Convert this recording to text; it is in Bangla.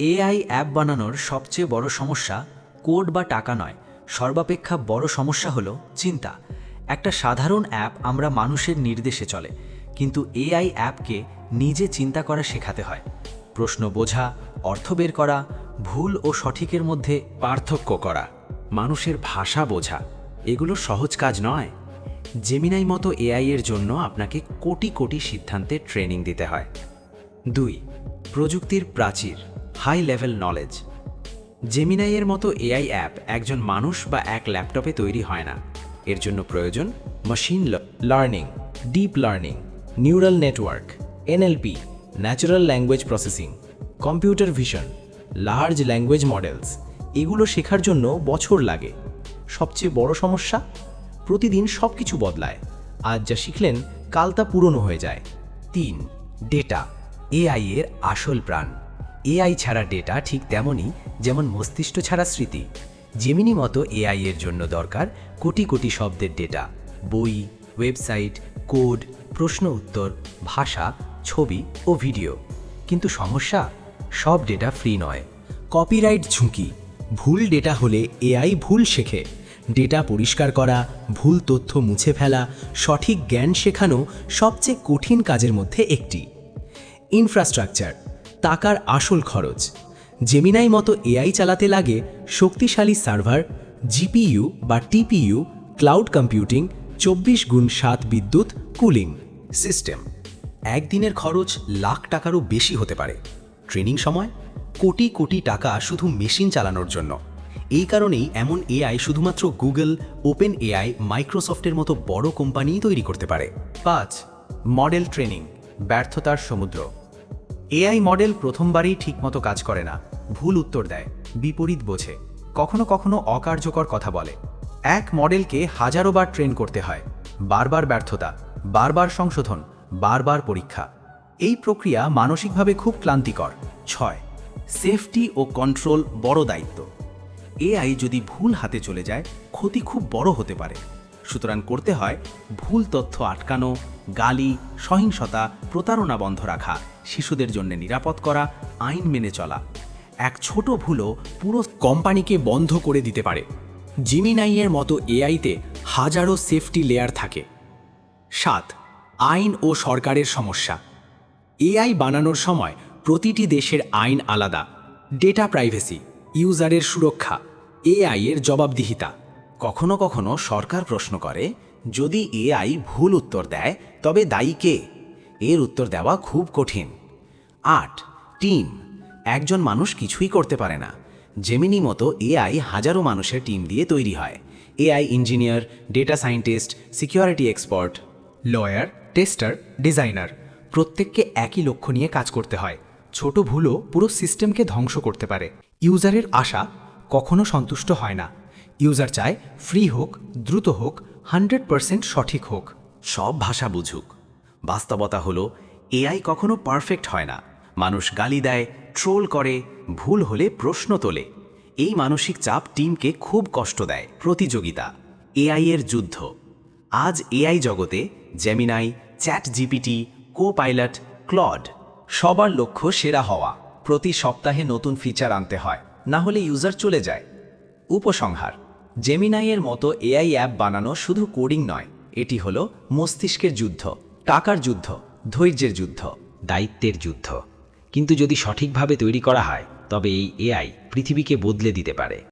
এআই অ্যাপ বানানোর সবচেয়ে বড় সমস্যা কোড বা টাকা নয়। সর্বাপেক্ষা বড় সমস্যা হলো চিন্তা। একটা সাধারণ অ্যাপ আমরা মানুষের নির্দেশে চলে, কিন্তু এআই অ্যাপকে নিজে চিন্তা করা শেখাতে হয়। প্রশ্ন বোঝা, অর্থ বের করা, ভুল ও সঠিকের মধ্যে পার্থক্য করা, মানুষের ভাষা বোঝা, এগুলো সহজ কাজ নয়। জেমিনাই মতো এআই এর জন্য আপনাকে কোটি কোটি সিদ্ধান্তে ট্রেনিং দিতে হয়। দুই, প্রযুক্তির প্রাচীর। হাই লেভেল নলেজ জেমিনাইয়ের মতো এআই অ্যাপ একজন মানুষ বা এক ল্যাপটপে তৈরি হয় না। এর জন্য প্রয়োজন machine learning deep learning neural network NLP natural language processing computer vision large language models এগুলো শেখার জন্য বছর লাগে। সবচেয়ে বড় সমস্যা? প্রতিদিন সব কিছু বদলায়। আজ যা শিখলেন, কাল তা পুরনো হয়ে যায়। তিন ডেটা এআই এর আসল প্রাণ। এআই ছাড়া ডেটা ঠিক তেমনই যেমন মস্তিষ্ক ছাড়া স্মৃতি। জেমিনি মতো এআই এর জন্য দরকার কোটি কোটি শব্দের ডেটা। বই, ওয়েবসাইট, কোড, প্রশ্ন উত্তর, ভাষা, ছবি ও ভিডিও। কিন্তু সমস্যা? সব ডেটা ফ্রি নয়। কপিরাইট ঝুঁকি। ভুল ডেটা হলে এআই ভুল শেখে। ডেটা পরিষ্কার করা, ভুল তথ্য মুছে ফেলা, সঠিক জ্ঞান শেখানো সবচেয়ে কঠিন কাজের মধ্যে একটি। ইনফ্রাস্ট্রাকচার টাকার আসল খরচ। জেমিনাই মতো এআই চালাতে লাগে শক্তিশালী সার্ভার জিপিইউ বা টিপিইউ ক্লাউড কম্পিউটিং চব্বিশ গুণ সাত বিদ্যুৎ কুলিং সিস্টেম একদিনের খরচ লাখ টাকারও বেশি হতে পারে। ট্রেনিং সময়? কোটি কোটি টাকা শুধু মেশিন চালানোর জন্য। এই কারণেই এমন এআই শুধুমাত্র গুগল ওপেন এআই মাইক্রোসফটের মতো বড় কোম্পানিই তৈরি করতে পারে। পাঁচ মডেল ট্রেনিং ব্যর্থতার সমুদ্র। এআই মডেল প্রথমবারই ঠিকমতো কাজ করে না, ভুল উত্তর দেয়, বিপরীত বোঝে, কখনো কখনো অকার্যকর কথা বলে। এক মডেলকে হাজারো বার ট্রেন করতে হয়, বারবার ব্যর্থতা, বারবার সংশোধন, বারবার পরীক্ষা। এই প্রক্রিয়া মানসিকভাবে খুব ক্লান্তিকর। ছয়, সেফটি ও কন্ট্রোল বড় দায়িত্ব। এআই যদি ভুল হাতে চলে যায়, ক্ষতি খুব বড় হতে পারে। সুতরাং করতে হয় ভুল তথ্য আটকানো, গালি, সহিংসতা, প্রতারণা বন্ধ রাখা, শিশুদের জন্য নিরাপদ করা, আইন মেনে চলা। এক ছোট ভুলও পুরো কোম্পানিকে বন্ধ করে দিতে পারে। জিমিনাইয়ের মতো এআইতে হাজারো সেফটি লেয়ার থাকে। সাত, আইন ও সরকারের সমস্যা। এআই বানানোর সময় প্রতিটি দেশের আইন আলাদা। ডেটা প্রাইভেসি, ইউজারের সুরক্ষা এআইয়ের জবাবদিহিতা। কখনো কখনো সরকার প্রশ্ন করে, যদি এআই ভুল উত্তর দেয়, তবে দায়ী কে? এর উত্তর দেওয়া খুব কঠিন। আট, টিম। একজন মানুষ কিছুই করতে পারে না। জেমিনি মতো এআই হাজারো মানুষের টিম দিয়ে তৈরি হয়। AI engineer, data scientist, security expert, lawyer, tester, designer. প্রত্যেককে একই লক্ষ্য নিয়ে কাজ করতে হয়। ছোট ভুলও পুরো সিস্টেমকে ধ্বংস করতে পারে। ইউজারের আশা কখনো সন্তুষ্ট হয় না। ইউজার চায় ফ্রি হোক, দ্রুত হোক হান্ড্রেড সঠিক হোক। সব ভাষা বুঝুক। বাস্তবতা হলো এআই কখনো পারফেক্ট হয় না। মানুষ গালি দেয় ট্রোল করে, ভুল হলে প্রশ্ন তোলে। এই মানসিক চাপ টিমকে খুব কষ্ট দেয়। প্রতিযোগিতা। এআই এর যুদ্ধ। আজ এআই জগতে Gemini ChatGPT co pilot Claude সবার লক্ষ্য সেরা হওয়া। প্রতি সপ্তাহে নতুন ফিচার আনতে হয়। না হলে ইউজার চলে যায়। উপসংহার। জেমিনাইয়ের মতো এআই অ্যাপ বানানো শুধু কোডিং নয়, এটি হলো মস্তিষ্কের যুদ্ধ, টাকার যুদ্ধ, ধৈর্যের যুদ্ধ, দায়িত্বের যুদ্ধ। কিন্তু যদি সঠিকভাবে তৈরি করা হয়, তবে এই এআই পৃথিবীকে বদলে দিতে পারে।